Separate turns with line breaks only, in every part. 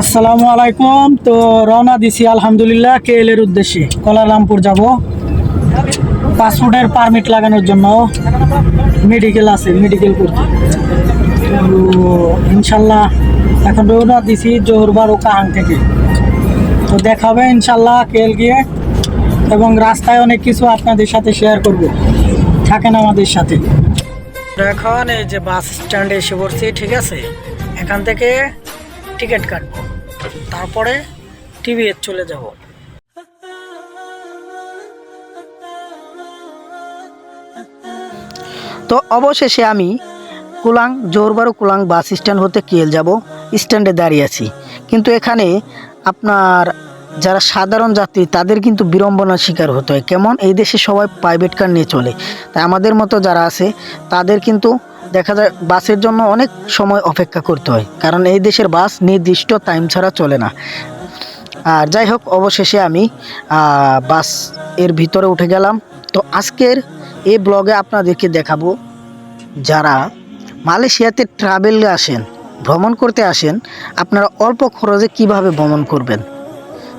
আসসালামু আলাইকুম। তো রওনা দিছি আলহামদুলিল্লাহ কেএল এর উদ্দেশ্যে। কোলালামপুর যাব। পাসপোর্টের পারমিট লাগানোর জন্য মেডিকেল আছে মেডিকেল করতে। ইনশাল্লাহ এখন রওনা দিছি জোহরবার ও কাহাং থেকে। তো দেখা হবে ইনশাল্লাহ কেএল গিয়ে এবং রাস্তায় অনেক কিছু আপনাদের সাথে শেয়ার করব। থাকেন আমাদের সাথে। এখন এই যে বাস স্ট্যান্ডে এসে পড়ছি, ঠিক আছে? এখান থেকে টিকিট কাটবো। তারপরে টিভি চলে যাব।
তো অবশেষে আমি কুলাং, জোরবারু কুলাং বাস স্ট্যান্ড হতে কেল যাব, স্ট্যান্ডে দাঁড়িয়ে আছি। কিন্তু এখানে আপনার যারা সাধারণ যাত্রী, তাদের কিন্তু বিড়ম্বনার শিকার হতে হয়। কেমন? এই দেশে সবাই প্রাইভেট কার নিয়ে চলে। তাই আমাদের মতো যারা আছে, তাদের কিন্তু দেখা যায় বাসের জন্য অনেক সময় অপেক্ষা করতে হয়, কারণ এই দেশের বাস নির্দিষ্ট টাইম ছাড়া চলে না। আর যাই হোক, অবশেষে আমি বাসের ভিতরে উঠে গেলাম। তো আজকের এই ব্লগে আপনাদেরকে দেখাবো, যারা মালয়েশিয়াতে ট্রাভেল আসেন, ভ্রমণ করতে আসেন, আপনারা অল্প খরচে কীভাবে ভ্রমণ করবেন?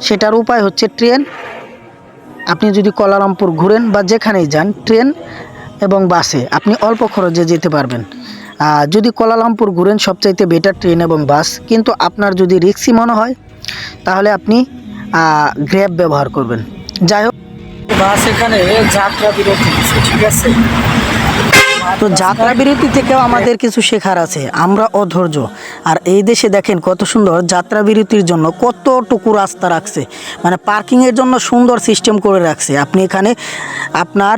সেটার উপায় হচ্ছে ট্রেন। আপনি যদি কলারামপুর ঘুরেন বা যেখানেই যান, ট্রেন এবং বাসে। আপনি অল্প খরচে যেতে পারবেন। যদি কলালামপুর ঘুরেন, সবচাইতে বেটার ট্রেন এবং বাস। কিন্তু আপনার যদি রিক্সি মনে হয়, তাহলে আপনি গ্র্যাব ব্যবহার করবেন। যাই হোক।
বাস এখানে যাত্রা বিরতি ঠিক আছে?
তো যাত্রা বিরতি থেকেও আমাদের কিছু শেখার আছে। আমরা অধৈর্য। আর এই দেশে দেখেন কত সুন্দর যাত্রা বিরতির জন্য কতটুকু রাস্তা রাখছে। মানে পার্কিংয়ের জন্য সুন্দর সিস্টেম করে রাখছে। আপনি এখানে আপনার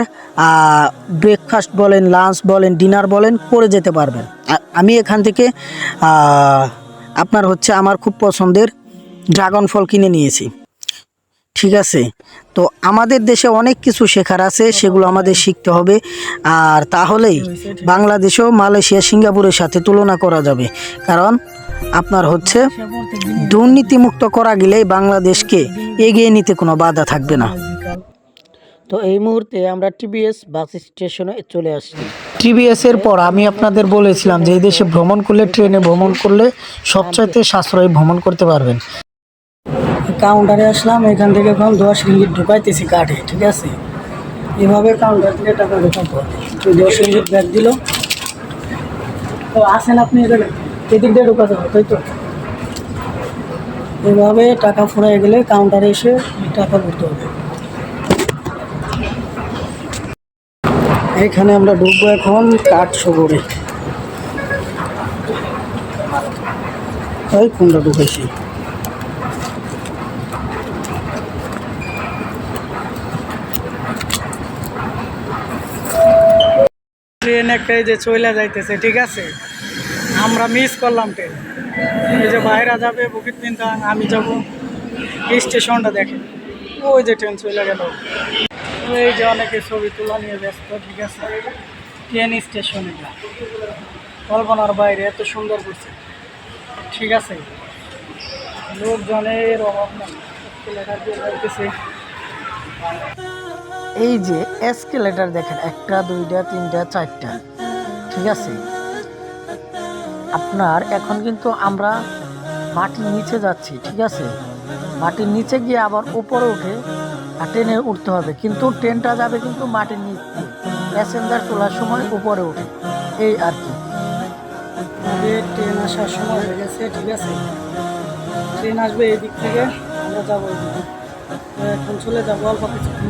ব্রেকফাস্ট বলেন লাঞ্চ বলেন ডিনার বলেন, করে যেতে পারবেন। আমি এখান থেকে আপনার হচ্ছে আমার খুব পছন্দের ড্রাগন ফল কিনে নিয়েছি। ঠিক আছে? তো আমাদের দেশে অনেক কিছু শেখার আছে সেগুলো আমাদের শিখতে হবে। আর তাহলেই বাংলাদেশও মালয়েশিয়া সিঙ্গাপুরের সাথে তুলনা করা যাবে। কারণ আপনার হচ্ছে দুর্নীতিমুক্ত করা গেলেই বাংলাদেশকে এগিয়ে নিতে কোনো বাধা থাকবে না। তো এই মুহূর্তে আমরা টিবিএস বাস স্টেশনে চলে আসছি।
টিভিএস এর পর আমি আপনাদের বলেছিলাম যে এই দেশে ভ্রমণ করলে ট্রেনে ভ্রমণ করলে সবচাইতে সাশ্রয়ী ভ্রমণ করতে পারবেন। কাউন্টারে আসলাম, এখান থেকে এখন দশ রিঙ্গিট ঢুকাইতেছি কার্ডে ঠিক আছে? এভাবে কাউন্টার থেকে টাকা ঢুকাতে হবে দশ রিঙ্গিট ব্যাগ দিল। তো আসেন আপনি এখানে? এদিক দিয়ে ঢুকাতে হবে, তাই তো? এভাবে টাকা ফুরাই গেলে কাউন্টারে এসে টাকা ভরতে হবে। এখানে আমরা ঢুকবো এখন কাঠ সগরে ওই কোনটা ঢুকেছি ট্রেন একটা এই যে চলে যাইতেছে, ঠিক আছে? আমরা মিস করলাম ট্রেন এই যে বাইরা যাবে বুকিট কিন্তু আমি যাব। স্টেশনটা দেখে ওই যে ট্রেন চলে গেল। এই যে অনেকে ছবি তোলা নিয়ে ব্যস্ত, ঠিক আছে? ট্রেন স্টেশন এটা কল্পনার বাইরে এত সুন্দর করছে। ঠিক আছে? লোকজনের অভাব নাই। লেখার দিয়ে
এই যে এসকেলেটার দেখেন, একটা, দুইটা, তিনটা, চারটা, ঠিক আছে? আপনার এখন কিন্তু আমরা মাটির নিচে যাচ্ছি, ঠিক আছে? মাটির নিচে গিয়ে আবার উপরে উঠে ট্রেনে উঠতে হবে, কিন্তু ট্রেনটা যাবে কিন্তু মাটির নিচ প্যাসেঞ্জার তোলার সময় উপরে উঠে, এই আর কি।
ট্রেন আসার সময় হয়ে গেছে, ঠিক আছে? ট্রেন আসবে এই দিক থেকে, আমরা যাব এখন চলে যাব অল্প সময়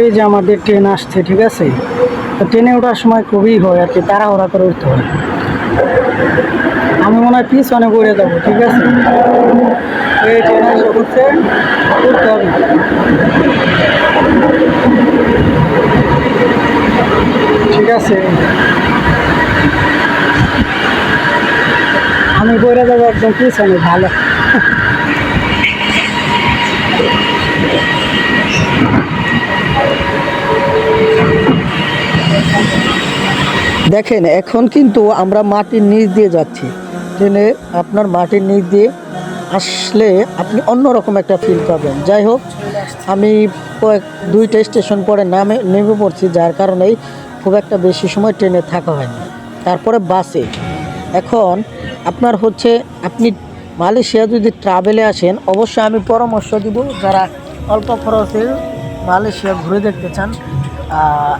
এই যে আমাদের ট্রেন আসছে, ঠিক আছে? ট্রেনে ওঠার সময় খুবই হয় আর কি, তাড়াহুড়া করে উঠতে হয়। আমি মনে হয় পিছনে পড়ে যাব, ঠিক আছে? এই ট্রেন আসে উঠছে উঠতে হবে। ঠিক আছে? আমি পড়ে যাব একদম পিছনে, ভালো।
দেখেন, এখন কিন্তু আমরা মাটির নিচ দিয়ে যাচ্ছি। ট্রেনে আপনার মাটির নিচ দিয়ে আসলে আপনি অন্যরকম একটা ফিল পাবেন। যাই হোক, আমি কয়েক, দুইটা স্টেশন পরে নামে, নেমে পড়ছি, যার কারণেই খুব একটা বেশি সময় ট্রেনে থাকা হয়নি। তারপরে বাসে। এখন আপনার হচ্ছে, আপনি মালয়েশিয়া যদি ট্রাভেলে আসেন, অবশ্যই আমি পরামর্শ দিব, যারা অল্প খরচে মালয়েশিয়া ঘুরে দেখতে চান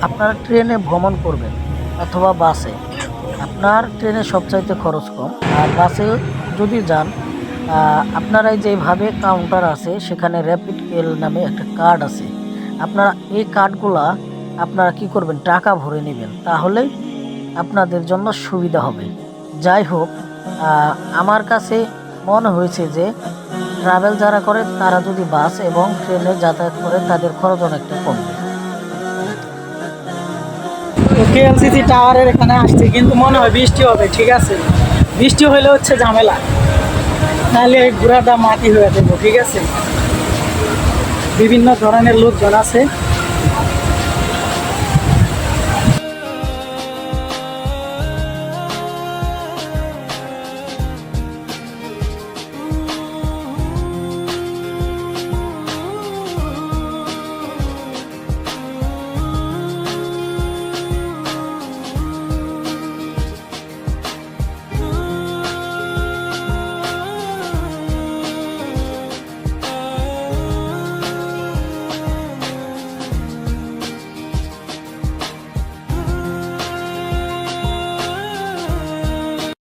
আপনারা ট্রেনে ভ্রমণ করবেন। অথবা বাসে। আপনার ট্রেনে সবচাইতে খরচ কম। আর বাসে যদি যান আহ, আপনারা যেভাবে কাউন্টার আছে সেখানে র্যাপিড কেল নামে একটা কার্ড আছে। আপনারা এই কার্ডগুলা আপনারা কি করবেন? টাকা ভরে নেবেন। তাহলেই আপনাদের জন্য সুবিধা হবে। যাই হোক আমার কাছে মনে হয়েছে যে ট্রাভেল যারা করে তারা যদি বাস এবং ট্রেনে যাতায়াত করে তাদের খরচ অনেকটা কমবে
কেএলসিসি টাওয়ারের এখানে আসছে, কিন্তু মনে হয় বৃষ্টি হবে, ঠিক আছে? বৃষ্টি হলে হচ্ছে ঝামেলা। তাহলে ঘোড়াটা মাটি হয়ে দেবো ঠিক আছে? বিভিন্ন ধরনের লোকজন আছে।